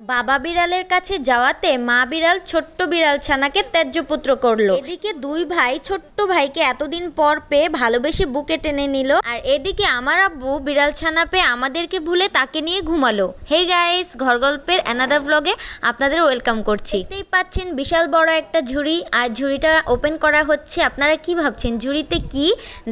বাবা বিড়ালের কাছে যাওয়াতে মা বিড়াল ছোট্ট বিড়াল ছানাকে ত্যায্যপুত্র করল। এদিকে দুই ভাই ছোট্ট ভাইকে এতদিন পর পেয়ে ভালোবেসে বুকে টেনে নিল আর এদিকে আমার আব্বু বিড়াল ছানা পেয়ে আমাদেরকে ভুলে তাকে নিয়ে ঘুমালো। হে গাইস ঘর গল্পের অ্যানাদার ব্লগে আপনাদের ওয়েলকাম করছি। দেখতেই পাচ্ছেন বিশাল বড় একটা ঝুড়ি আর ঝুড়িটা ওপেন করা হচ্ছে। আপনারা কি ভাবছেন ঝুড়িতে কি?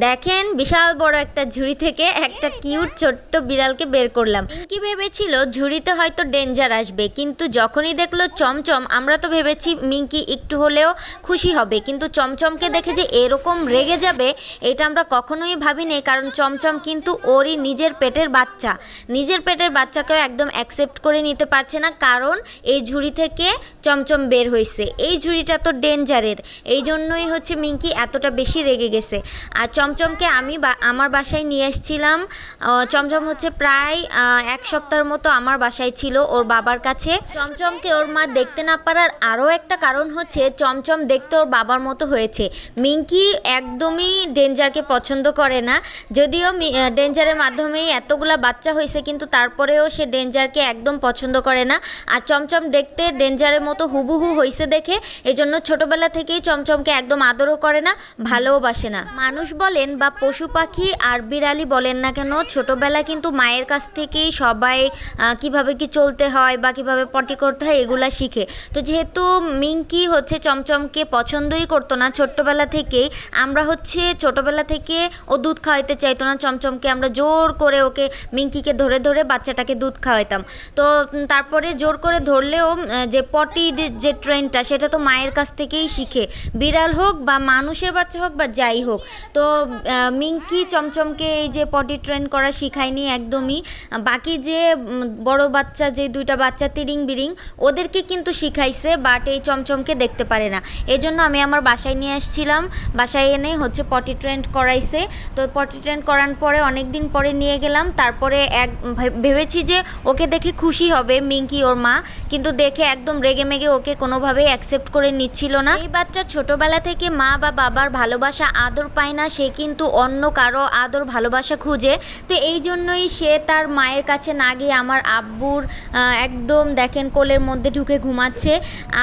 দেখেন বিশাল বড় একটা ঝুড়ি থেকে একটা কিউট ছোট্ট বিড়ালকে বের করলাম। কি ভেবেছিল ঝুড়িতে হয়তো ডেঞ্জার আসবে। কিন্তু যখনই দেখল চমচম, আমরা তো ভেবেছি মিঙ্কি একটু হলেও খুশি হবে। কিন্তু চমচমকে দেখে যে এরকম রেগে যাবে, এটা আমরা কখনোই ভাবিনি। কারণ চমচম কিন্তু ওরই নিজের পেটের বাচ্চা। নিজের পেটের বাচ্চাকেও একদম অ্যাকসেপ্ট করে নিতে পারছে না। কারণ এই ঝুড়ি থেকে চমচম বের হয়েছে। এই ঝুড়িটা তো ডেঞ্জারের। এই জন্যই হচ্ছে মিঙ্কি এতটা বেশি রেগে গেছে। আর চমচমকে আমি আমার বাসায় নিয়ে এসেছিলাম। চমচম হচ্ছে প্রায় এক সপ্তাহের মতো আমার বাসায় ছিল। ওর বাবার কাছে। চমচমকে ওর মা দেখতে না পারার আরও একটা কারণ হচ্ছে চমচম দেখতে ওর বাবার মতো হয়েছে। মিঙ্কি একদমই ডেঞ্জারকে পছন্দ করে না। যদিও ডেঞ্জারের মাধ্যমেই এতগুলা বাচ্চা হয়েছে, কিন্তু তারপরেও সে ডেঞ্জারকে একদম পছন্দ করে না। আর চমচম দেখতে ডেঞ্জারের মতো হুবুহু হয়েছে দেখে, এজন্য ছোটবেলা থেকেই চমচমকে একদম আদরও করে না ভালোবাসে না। মানুষ বলেন বা পশু পাখি আর বিড়ালি বলেন না কেন, ছোটবেলা কিন্তু মায়ের কাছ থেকেই সবাই কীভাবে কি চলতে হয় বা কীভাবে পটি করতে হয় এগুলা শিখে। তো যেহেতু মিঙ্কি হচ্ছে চমচমকে পছন্দই করতো না ছোট্টবেলা থেকেই, আমরা হচ্ছে ছোটবেলা থেকে ও দুধ খাওয়াইতে চাইতো না চমচমকে, আমরা জোর করে ওকে মিঙ্কিকে ধরে ধরে বাচ্চাটাকে দুধ খাওয়াইতাম। তো তারপরে জোর করে ধরলেও যে পটি যে- ট্রেনটা সেটা তো মায়ের কাছ থেকেই শিখে। বিড়াল হোক বা মানুষের বাচ্চা হোক বা যাই হোক, তো মিঙ্কি চমচমকে এই যে পটি ট্রেন করা শিখায়নি একদমই। বাকি যে বড় বাচ্চা যে দুইটা বাচ্চা তিরিং বিরিং ওদেরকে কিন্তু শিখাইছে বাট এই চমচমকে দেখতে পারে না। এই জন্য আমি আমার বাসায় নিয়ে আসছিলাম। বাসায় এনে হচ্ছে পটি ট্রেন্ড করাইছে। তো পটি ট্রেন্ড করার পরে অনেক দিন পরে নিয়ে গেলাম। তারপরে এক ভেবেছি যে ওকে দেখে খুশি হবে মিঙ্কি ওর মা। কিন্তু দেখে একদম রেগে মেগে ওকে কোনোভাবেই অ্যাকসেপ্ট করে নিচ্ছিল না। এই বাচ্চা ছোটোবেলা থেকে মা বা বাবার ভালোবাসা আদর পায় না। সে কিন্তু অন্য কারও আদর ভালোবাসা খুঁজে। তো এই জন্যই সে তার মায়ের কাছে না গিয়ে আমার আব্বুর আহ, একদম দেখেন কোলের মধ্যে ঢুকে ঘুমাচ্ছে।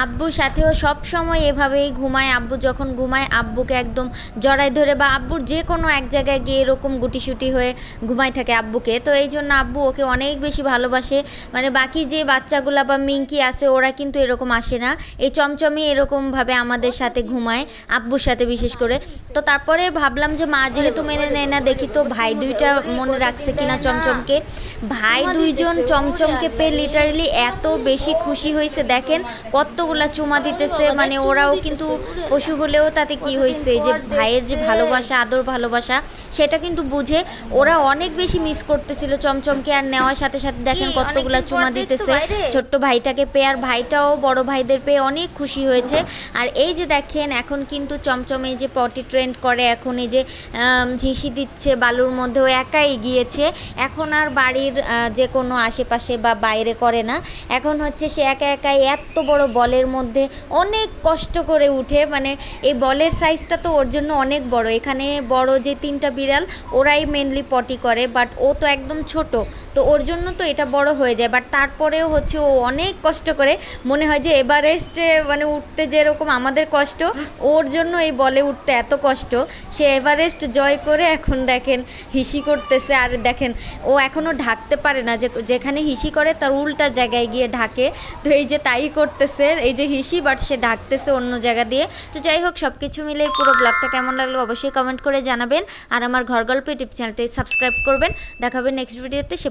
আব্বুর সাথেও সব সময় এভাবেই ঘুমায়। আব্বু যখন ঘুমায়, আব্বুকে একদম জড়াই ধরে বা আব্বুর যে কোনো এক জায়গায় গিয়ে এরকম গুটিসুটি হয়ে ঘুমাই থাকে আব্বুকে। তো এই জন্য আব্বু ওকে অনেক বেশি ভালোবাসে। মানে বাকি যে বাচ্চাগুলা বা মিঙ্কি আছে, ওরা কিন্তু এরকম আসে না। এই চমচমই এরকমভাবে আমাদের সাথে ঘুমায়, আব্বুর সাথে বিশেষ করে। তো তারপরে ভাবলাম যে মা যেহেতু মেনে নেয় না, দেখি তো ভাই দুইটা মনে রাখছে কিনা চমচমকে। ভাই দুইজন চমচমকে পেয়ে লিটারালি এত বেশি খুশি হয়েছে দেখেন কতগুলা চুমা দিতেছে মানে ওরাও কিন্তু পশু হলেও তাতে কি হয়েছে যে ভাইয়ের যে ভালোবাসা আদর ভালোবাসা সেটা কিন্তু বুঝে ওরা অনেক বেশি মিস করতেছিল চমচমকে আর নেওয়ার সাথে সাথে দেখেন কতগুলা চুমা দিতেছে ছোট্ট ভাইটাকে পেয়ে আর ভাইটাও বড় ভাইদের পেয়ে অনেক খুশি হয়েছে। আর এই যে দেখেন এখন কিন্তু চমচমে যে পটি ট্রেন্ড করে এখন এই যে হিসি দিচ্ছে বালুর মধ্যেও একাই গিয়েছে এখন আর বাড়ির যে কোনো আশেপাশে বা বাইরে করে না। এখন হচ্ছে সে একা একাই এত বড় বলের মধ্যে অনেক কষ্ট করে উঠে। মানে এই বলের সাইজটা তো ওর জন্য অনেক বড়। এখানে বড় যে তিনটা বিড়াল, ওরাই মেনলি পটি করে বাট ও তো একদম ছোট। তো ওর জন্য তো এটা বড় হয়ে যায় বাট তারপরেও হচ্ছে ও অনেক কষ্ট করে। মনে হয় যে এভারেস্টে মানে উঠতে যেরকম আমাদের কষ্ট, ওর জন্য এই বলে উঠতে এত কষ্ট। সে এভারেস্ট জয় করে এখন দেখেন হিসি করতেছে, আর দেখেন ও এখনও ঢাকতে পারে না, যে যেখানে হিসি করে তার উল্টা জায়গায় গিয়ে ঢাকে। তো এই যে তাই করতেছে, এই যে হিসি বাট সে ঢাকতেছে অন্য জায়গা দিয়ে। তো যাই হোক সব কিছু মিলে পুরো ব্লগটা কেমন লাগল অবশ্যই কমেন্ট করে জানাবেন। আর আমার ঘর গল্প ইউটিউব চ্যানেলটি সাবস্ক্রাইব করবেন। দেখাবে নেক্সট ভিডিওতে সে